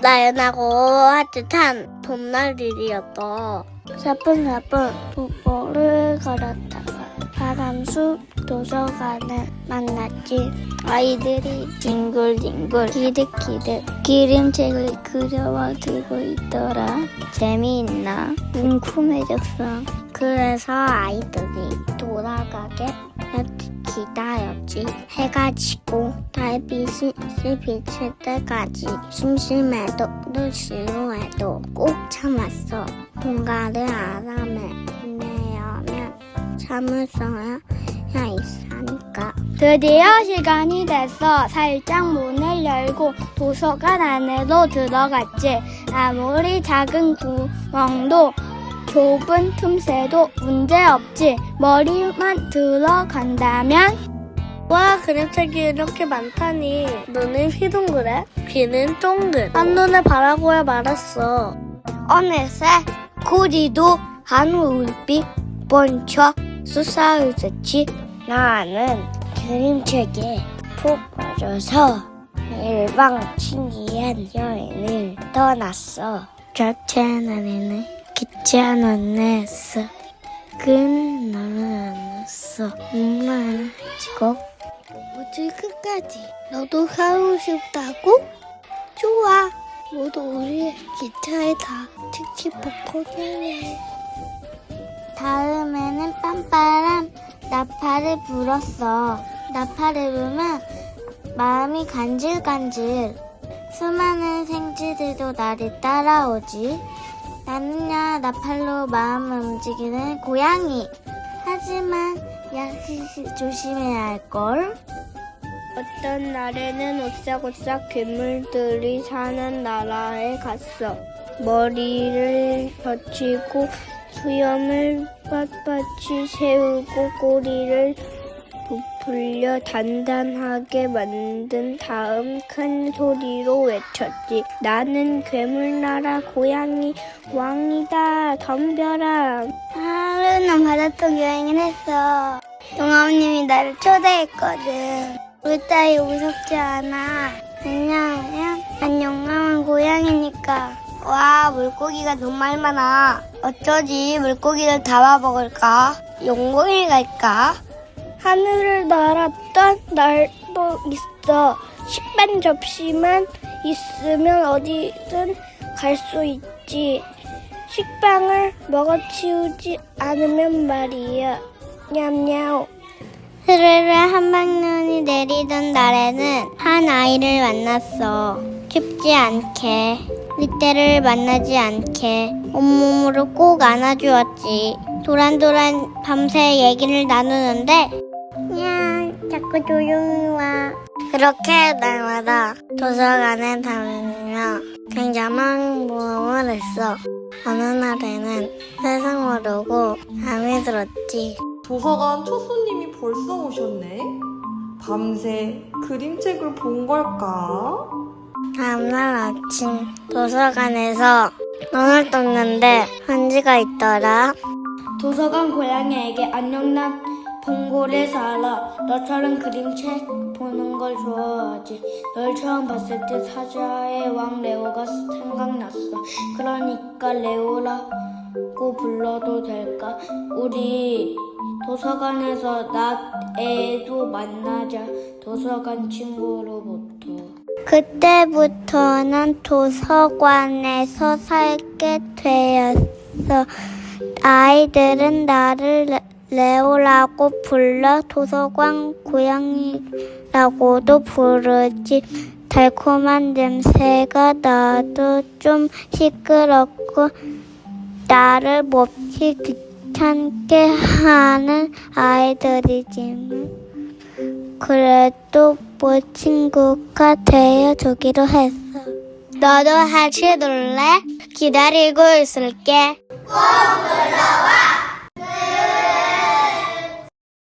나연하고 따뜻한 봄날일이었다. 사뿐사뿐 뽀뽀를 걸었다가 바람수 도서관을 만났지. 아이들이 뒹굴뒹굴 기득기득 그림책을 그려와 들고 있더라. 재미있나? 궁금해졌어. 그래서 아이들이 돌아가게 기다렸지. 해가 지고 달빛이 비칠 때까지 심심해도 또 지루해도 꼭 참았어. 뭔가를 알아내려면 참을성야 있으니까. 드디어 시간이 됐어. 살짝 문을 열고 도서관 안으로 들어갔지. 아무리 작은 구멍도 좁은 틈새도 문제없지. 머리만 들어간다면? 와, 그림책이 이렇게 많다니. 눈은 휘둥그레, 귀는 쫑긋. 한눈에 바라보야 말았어. 어느새 고리도 한울빛 번쩍 솟아오르지. 나는 그림책에 푹 빠져서 일방신기한 여행을 떠났어. 기차 안 나는 안냈어. 정말 지고 모두 끝까지 너도 가고 싶다고? 좋아. 모두 우리 기차에 다 특히 벚꽃이네. 다음에는 빰빠람 나팔을 불었어. 나팔을 불면 마음이 간질간질. 수많은 생쥐들도 나를 따라오지. 나는야 나팔로 마음을 움직이는 고양이. 하지만 야 조심해야 할걸. 어떤 날에는 오싹오싹 괴물들이 사는 나라에 갔어. 머리를 젖히고 수염을 빳빳이 세우고 꼬리를 부풀려 단단하게 만든 다음 큰 소리로 외쳤지. 나는 괴물나라 고양이 왕이다. 덤벼라. 하루는 바닷속 여행을 했어. 동아님이 나를 초대했거든. 우리 딸이 무섭지 않아. 왜냐하면 난 용감한 고양이니까. 와 물고기가 정말 많아. 어쩌지 물고기를 잡아먹을까? 용궁에 갈까? 하늘을 날았던 날도 있어. 식반 접시만 있으면 어디든 갈 수 있지. 식빵을 먹어치우지 않으면 말이야. 냠냠. 스르르 한방눈이 내리던 날에는 한 아이를 만났어. 춥지 않게, 늑대를 만나지 않게 온몸으로 꼭 안아주었지. 도란도란 밤새 얘기를 나누는데, 야, 자꾸 조용히 와. 그렇게 날마다 도서관에 다니며 굉장한 모험을 했어. 어느 날에는 세상 모르고 잠이 들었지. 도서관 첫 손님이 벌써 오셨네. 밤새 그림책을 본 걸까? 다음날 아침 도서관에서 눈을 떴는데 편지가 있더라. 도서관 고양이에게 안녕 난 봉골에 살아. 너처럼 그림책 보는 걸 좋아하지. 널 처음 봤을 때 사자의 왕 레오가 생각났어. 그러니까 레오라고 불러도 될까? 우리 도서관에서 낮 애도 만나자. 도서관 친구로부터. 그때부터는 도서관에서 살게 되었어. 아이들은 나를 레- 레오라고 불러 도서관 고양이라고도 부르지. 달콤한 냄새가 나도 좀 시끄럽고 나를 몹시 귀찮게 하는 아이들이지만 그래도 뭐 친구가 되어주기로 했어. 너도 같이 놀래? 기다리고 있을게. 꼭 놀러와!